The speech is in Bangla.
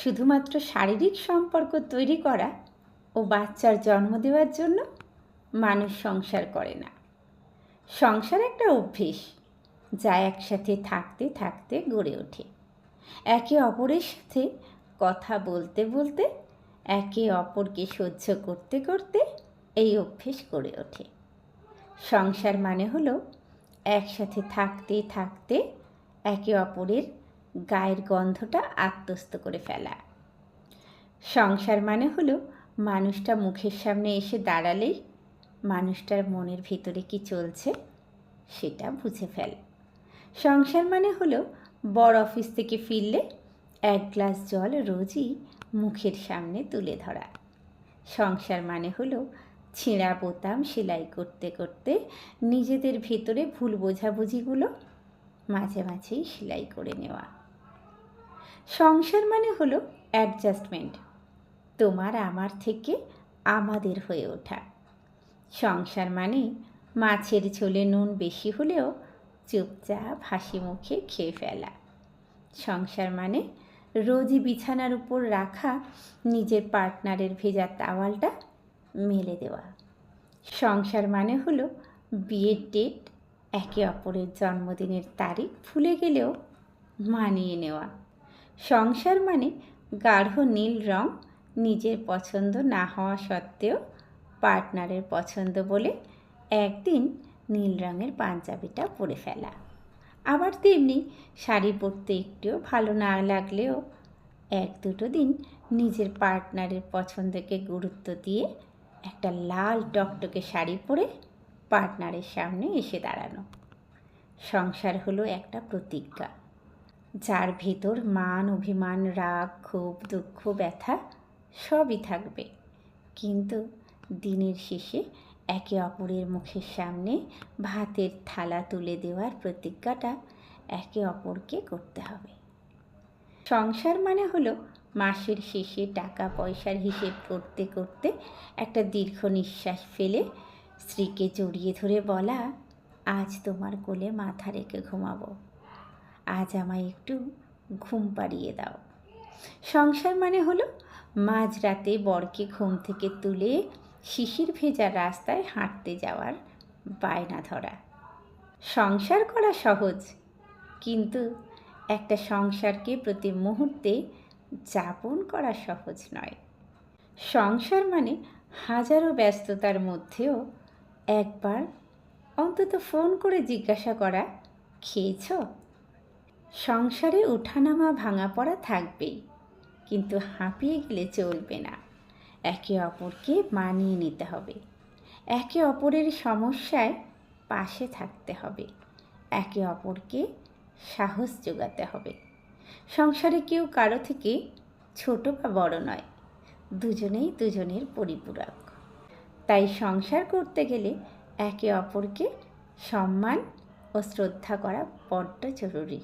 শুধুমাত্র শারীরিক সম্পর্ক তৈরি করা ও বাচ্চার জন্ম দেওয়ার জন্য মানুষ সংসার করে না। সংসার একটা অভ্যেস যা একসাথে থাকতে থাকতে গড়ে ওঠে। একে অপরের সাথে কথা বলতে বলতে, একে অপরকে সহ্য করতে করতে এই অভ্যেস গড়ে ওঠে। সংসার মানে হলো একসাথে থাকতে থাকতে একে অপরের গায়ের গন্ধটা আত্মস্থ করে ফেলা। সংসার মানে হলো মানুষটা মুখের সামনে এসে দাঁড়ালেই মানুষটার মনের ভিতরে কি চলছে সেটা বুঝে ফেল। সংসার মানে হলো বড় অফিস থেকে ফিরলে এক গ্লাস জল রোজই মুখের সামনে তুলে ধরা। সংসার মানে হলো ছেঁড়া বোতাম সেলাই করতে করতে নিজেদের ভেতরে ভুল বোঝাবুঝিগুলো মাঝে মাঝেই সেলাই করে নেওয়া। সংসার মানে হলো অ্যাডজাস্টমেন্ট তোমার আমার থেকে আমাদের হয়ে ওঠা। সংসার মানে মাছের ঝোলে নুন বেশি হলেও চুপচাপ হাসি মুখে খেয়ে ফেলা। সংসার মানে রোজই বিছানার উপর রাখা নিজের পার্টনারের ভেজা তাওয়ালটা মেলে দেওয়া। সংসার মানে হলো বিয়ের ডেট একে অপরের জন্মদিনের তারিখ ভুলে গেলেও মানিয়ে নেওয়া। সংসার মানে গাঢ় নীল রং নিজের পছন্দ না হওয়া সত্ত্বেও পার্টনারের পছন্দ বলে একদিন নীল রঙের পাঞ্জাবিটা পরে ফেলা। আবার তেমনি শাড়ি পরতে একটুও ভালো না লাগলেও এক দুটো দিন নিজের পার্টনারের পছন্দকে গুরুত্ব দিয়ে একটা লাল টকটকে শাড়ি পরে পার্টনারের সামনে এসে দাঁড়ানো। সংসার হলো একটা প্রতিজ্ঞা। যার ভেতর মান, অভিমান, রাগ, ক্ষোভ, দুঃখ, ব্যথা সবই থাকবে। কিন্তু দিনের শেষে একে অপরের মুখের সামনে ভাতের থালা তুলে দেওয়ার প্রতিজ্ঞাটা একে অপরকে করতে হবে। সংসার মানে হলো মাসের শেষে টাকা, পয়সার হিসেব করতে করতে একটা দীর্ঘ নিঃশ্বাস ফেলে স্ত্রীকে জড়িয়ে ধরে বলা, আজ তোমার কোলে মাথা রেখে ঘুমাবো। আজ আমায় একটু ঘুম পাড়িয়ে দাও। সংসার মানে হলো মাঝরাতে বরকে ঘুম থেকে তুলে শিশির ভেজা রাস্তায় হাঁটতে যাওয়ার বায়না ধরা। সংসার করা সহজ, কিন্তু একটা সংসারকে প্রতি মুহূর্তে যাপন করা সহজ নয়। সংসার মানে হাজারো ব্যস্ততার মধ্যেও একবার অন্তত ফোন করে জিজ্ঞাসা করা, খেয়েছ? সংসারে উঠানামা ভাঙা পড়া থাকবেই, কিন্তু হাঁপিয়ে গেলে চলবে না। একে অপরকে মানিয়ে নিতে হবে। একে অপরের সমস্যায় পাশে থাকতে হবে। একে অপরকে সাহস যোগাতে হবে। সংসারে কেউ কারও থেকে ছোট বা বড় নয়, দুজনেই দুজনের পরিপূরক। তাই সংসার করতে গেলে একে অপরকে সম্মান ও শ্রদ্ধা করা বড্ড জরুরি।